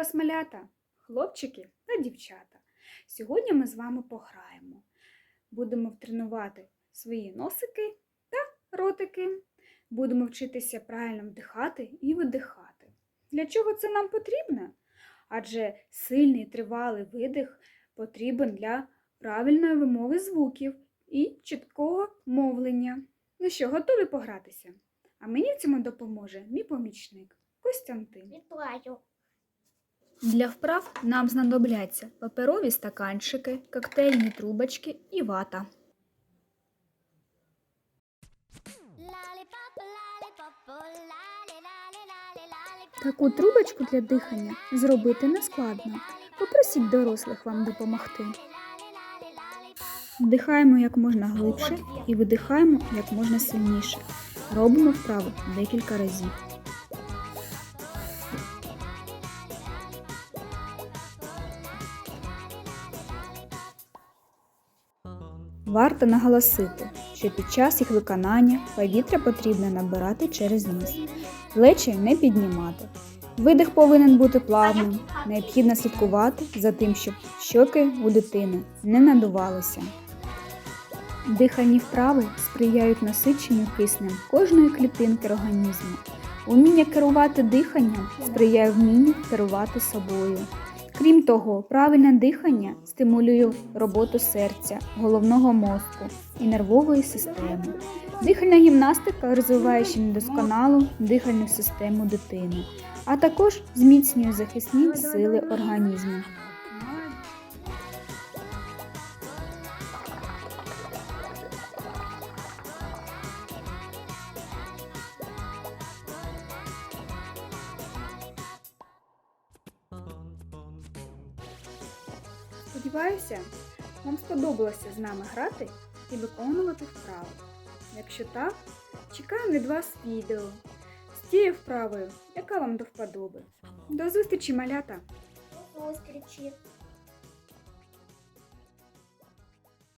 вас малята, хлопчики та дівчата. Сьогодні ми з вами пограємо. Будемо тренувати свої носики та ротики. Будемо вчитися правильно вдихати і видихати. Для чого це нам потрібно? Адже сильний тривалий видих потрібен для правильної вимови звуків і чіткого мовлення. Ну що, готові погратися? А мені в цьому допоможе мій помічник Костянтин. Вітаю. Для вправ нам знадобляться паперові стаканчики, коктейльні трубочки і вата. Таку трубочку для дихання зробити нескладно. Попросіть дорослих вам допомогти. Вдихаємо як можна глибше і видихаємо як можна сильніше. Робимо вправу декілька разів. Варто наголосити, що під час їх виконання повітря потрібно набирати через ніс, плечі не піднімати. Видих повинен бути плавним. Необхідно слідкувати за тим, щоб щоки у дитини не надувалися. Дихальні вправи сприяють насиченню киснем кожної клітинки організму. Уміння керувати диханням сприяє вмінню керувати собою. Крім того, правильне дихання стимулює роботу серця, головного мозку і нервової системи. Дихальна гімнастика розвиває ще недосконалу дихальну систему дитини, а також зміцнює захисні сили організму. Сподіваюся, вам сподобалося з нами грати і виконувати вправи. Якщо так, чекаємо від вас відео з тією вправою, яка вам до вподоби. До зустрічі, малята! До зустрічі.